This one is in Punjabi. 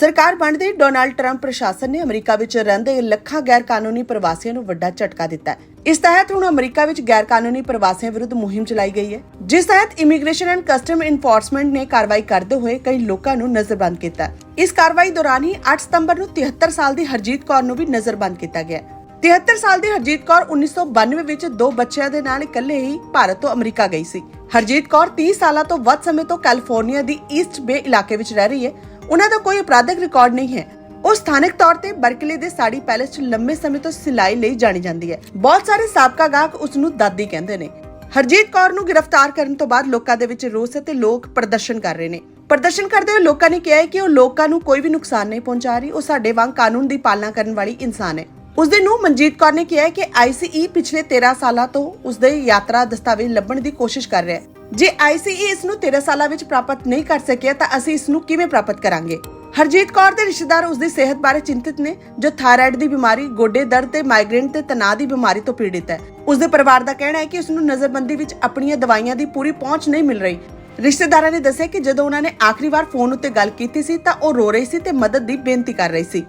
ਸਰਕਾਰ ਬਣਦੇ ਡੋਨਾਲਡ ਟਰੰਪ ਪ੍ਰਸ਼ਾਸਨ ਨੇ ਅਮਰੀਕਾ ਵਿੱਚ ਰਹਿੰਦੇ ਲੱਖਾਂ ਗੈਰ ਕਾਨੂੰਨੀ ਪ੍ਰਵਾਸੀਆਂ ਨੂੰ ਵੱਡਾ ਝਟਕਾ ਦਿੱਤਾ ਹੈ। ਇਸ ਤਹਿਤ ਹੁਣ ਅਮਰੀਕਾ ਵਿੱਚ ਗੈਰ ਕਾਨੂੰਨੀ ਪ੍ਰਵਾਸੀਆਂ ਵਿਰੁੱਧ ਮੁਹਿੰਮ ਚਲਾਈ ਗਈ ਹੈ। ਜਿਸ ਤਹਿਤ ਇਮੀਗ੍ਰੇਸ਼ਨ ਐਂਡ ਕਸਟਮ ਇਨਫੋਰਸਮੈਂਟ ਨੇ ਕਾਰਵਾਈ ਕਰਦੇ ਹੋਏ ਕਈ ਲੋਕਾਂ ਨੂੰ ਨਜ਼ਰਬੰਦ ਕੀਤਾ ਇਸ ਕਾਰਵਾਈ ਦੌਰਾਨ ਹੀ 8 ਸਤੰਬਰ ਨੂੰ 73 ਸਾਲ ਦੀ ਹਰਜੀਤ ਕੌਰ ਨੂੰ ਵੀ ਨਜ਼ਰਬੰਦ ਕੀਤਾ ਗਿਆ ਹੈ। 73 ਸਾਲ ਦੀ ਹਰਜੀਤ ਕੌਰ 1992 ਵਿੱਚ ਦੋ ਬੱਚਿਆਂ ਦੇ ਨਾਲ ਇਕੱਲੇ ਹੀ ਭਾਰਤ ਤੋਂ ਅਮਰੀਕਾ ਗਈ ਸੀ। ਹਰਜੀਤ ਕੌਰ 30 ਸਾਲਾਂ ਤੋਂ ਵੱਧ ਸਮੇਂ ਤੋਂ ਕੈਲੀਫੋਰਨੀਆ ਦੀ ਈਸਟ ਬੇ ਇਲਾਕੇ ਵਿੱਚ ਰਹਿ ਰਹੀ ਹੈ। ਉਹਨਾਂ ਦਾ ਕੋਈ ਅਪਰਾਧਿਕ ਰਿਕਾਰਡ ਨਹੀਂ ਹੈ। ਉਹ ਸਥਾਨਕ ਤੌਰ ਤੇ ਬਰਕਲੇ ਦੇ ਸਾੜੀ ਪੈਲੇਸ 'ਚ ਲੰਮੇ ਸਮੇਂ ਤੋਂ ਸਿਲਾਈ ਲਈ ਜਾਣੀ ਜਾਂਦੀ ਹੈ। ਬਹੁਤ ਸਾਰੇ ਸਾਬਕਾ ਗਾਹਕ ਉਸ ਨੂੰ ਦਾਦੀ ਕਹਿੰਦੇ ਨੇ। ਹਰਜੀਤ ਕੌਰ ਨੂੰ ਗ੍ਰਿਫਤਾਰ ਕਰਨ ਤੋਂ ਬਾਅਦ ਲੋਕਾਂ ਦੇ ਵਿੱਚ ਰੋਸ ਅਤੇ ਲੋਕ ਪ੍ਰਦਰਸ਼ਨ ਕਰ ਰਹੇ ਨੇ। ਪ੍ਰਦਰਸ਼ਨ ਕਰਦੇ ਹੋਏ ਲੋਕਾਂ ਨੇ ਕਿਹਾ ਹੈ ਕਿ ਉਹ ਲੋਕਾਂ ਨੂੰ ਕੋਈ ਵੀ ਨੁਕਸਾਨ ਨਹੀਂ ਪਹੁੰਚਾ ਰਹੀ। ਉਹ ਸਾਡੇ ਵਾਂਗ ਕਾਨੂੰਨ ਦੀ ਪਾਲਣਾ ਕਰਨ ਵਾਲੀ ਇਨਸਾਨ ਹੈ। ਉਸ ਦੇ ਨੂੰ ਮਨਜੀਤ ਕੌਰ ਨੇ ਕਿਹਾ ਹੈ ਕਿ ਆਈਸੀਈ ਪਿਛਲੇ 13 ਸਾਲਾਂ ਤੋਂ ਉਸ ਦੇ ਯਾਤਰਾ ਦਸਤਾਵੇਜ਼ ਲੱਭਣ ਦੀ ਕੋਸ਼ਿਸ਼ ਕਰ ਰਿਹਾ ਹੈ। ਜੇ ਆਈਸੀਈ ਇਸ ਨੂੰ 13 ਸਾਲਾਂ ਵਿੱਚ ਪ੍ਰਾਪਤ ਨਹੀਂ ਕਰ ਸਕਿਆ ਤਾਂ ਅਸੀਂ ਇਸ ਨੂੰ ਕਿਵੇਂ ਪ੍ਰਾਪਤ ਕਰਾਂਗੇ? ਹਰਜੀਤ ਕੌਰ ਦੇ ਰਿਸ਼ਤੇਦਾਰ ਉਸ ਦੀ ਸਿਹਤ ਬਾਰੇ ਚਿੰਤਿਤ ਨੇ, ਜੋ ਥਾਇਰਾਇਡ ਦੀ ਬਿਮਾਰੀ, ਗੋਡੇ ਦਰਦ ਤੇ ਮਾਈਗ੍ਰੇਨ ਤੇ ਤਣਾਅ ਦੀ ਬਿਮਾਰੀ ਤੋਂ ਪੀੜਿਤ ਹੈ। ਉਸ ਦੇ ਪਰਿਵਾਰ ਦਾ ਕਹਿਣਾ ਹੈ ਕਿ ਉਸ ਨੂੰ ਨਜ਼ਰਬੰਦੀ ਵਿੱਚ ਆਪਣੀਆਂ ਦਵਾਈਆਂ ਦੀ ਪੂਰੀ ਪਹੁੰਚ ਨਹੀਂ ਮਿਲ ਰਹੀ। ਰਿਸ਼ਤੇਦਾਰਾਂ ਨੇ ਦੱਸਿਆ ਕਿ ਜਦੋਂ ਉਹਨਾਂ ਨੇ ਆਖਰੀ ਵਾਰ ਫੋਨ ਉੱਤੇ ਗੱਲ ਕੀਤੀ ਸੀ ਤਾਂ ਉਹ ਰੋ ਰਹੀ ਸੀ ਤੇ ਮਦਦ ਦੀ ਬੇਨਤੀ ਕਰ ਰਹੀ ਸੀ।